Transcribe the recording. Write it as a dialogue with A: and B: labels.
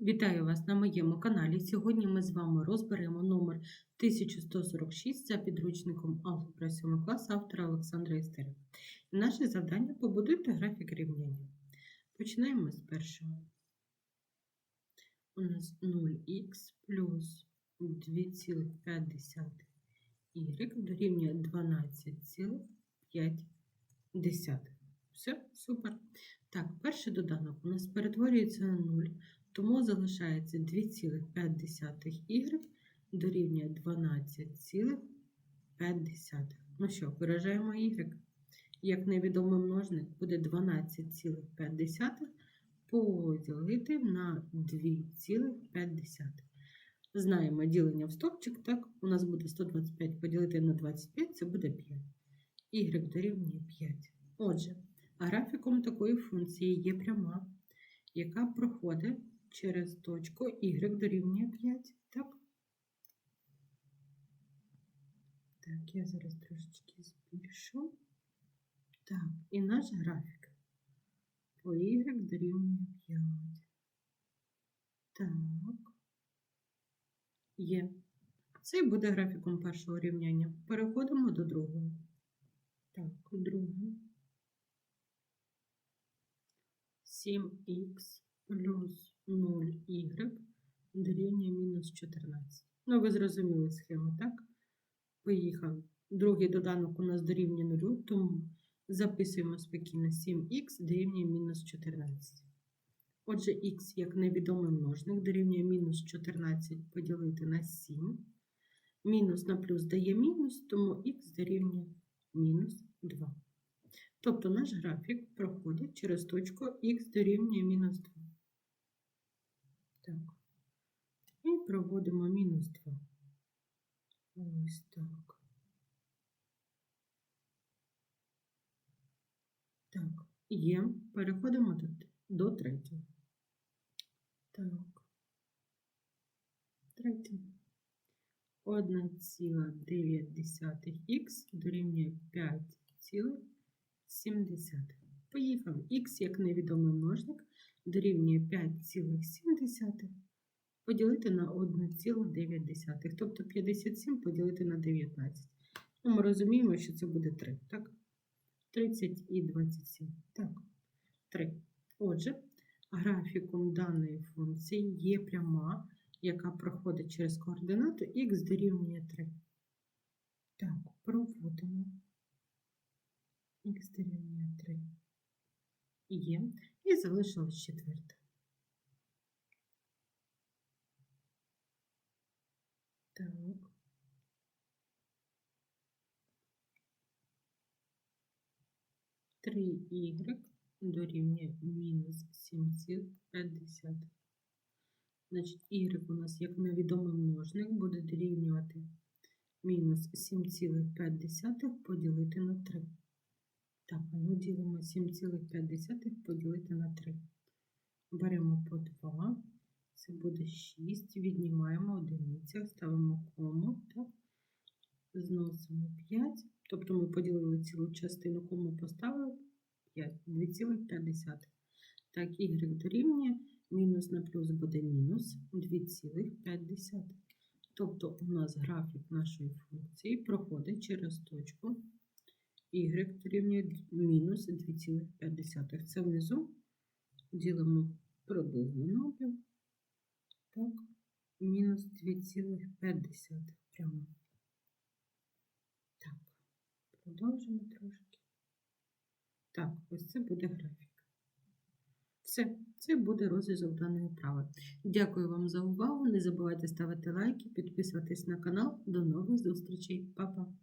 A: Вітаю вас на моєму каналі. Сьогодні ми з вами розберемо номер 1146 за підручником алгебра 7 класу автора Олександра Істери. Наше завдання побудуйте графік рівняння. Починаємо з першого. У нас 0х плюс 2,5y дорівнює 12,5. Все, супер. Так, перший доданок у нас перетворюється на 0. Тому залишається 2,5y дорівнює 12,5. Ну що, виражаємо y. Як невідомий множник буде 12,5 поділити на 2,5. Знаємо ділення в стопчик, так? У нас буде 125 поділити на 25, це буде 5. y дорівнює 5. Отже, графіком такої функції є пряма, яка проходить через точку y дорівнює 5. Так? Так, я зараз трошечки збільшу. Так, і наш графік по y дорівнює 5. Так. Є. Це буде графіком першого рівняння. Переходимо до другого. Так, друге. 7х плюс 0y дорівнює мінус 14. Ну, ви зрозуміли схему, так? Поїхав. Другий доданок у нас дорівнює 0, тому записуємо спокійно 7х дорівнює мінус 14. Отже, х як невідомий множник дорівнює мінус 14 поділити на 7. Мінус на плюс дає мінус, тому х дорівнює мінус 2. Тобто наш графік проходить через точку х дорівнює мінус 2. Так. І проводимо мінус 2. Ось так. Так, є. Переходимо до, до третього. Так. Третє. 1,9х дорівнює 5,7. Поїхали. Х як невідомий множник дорівнює 5,7 поділити на 1,9. Тобто 57 поділити на 19. Ну, ми розуміємо, що це буде 3, так? 30 і 27. Так, 3. Отже, графіком даної функції є пряма, яка проходить через координату х дорівнює 3. Так, проводимо. Х дорівнює 3. Є. І залишилось четверте. Так. Три y дорівнює мінус 7,5. Значить, y у нас як невідомий множник буде дорівнювати мінус 7,5 поділити на 3. Так, ну ділимо 7,5 поділити на 3. Беремо по 2. Це буде 6. Віднімаємо одиниця, ставимо кому, так? Зносимо 5. Тобто ми поділили цілу частину, кому поставили 5, 2,5. Так, y дорівнює, мінус на плюс буде мінус 2,5. Тобто у нас графік нашої функції проходить через точку y дорівнює мінус 2,5. Це внизу ділимо приблизно напрям. Так, мінус 2,5 прямо. Так, продовжимо трошки. Так, ось це буде графік. Все, це буде розв'язок даної вправи. Дякую вам за увагу. Не забувайте ставити лайки, підписуватись на канал. До нових зустрічей. Па-па!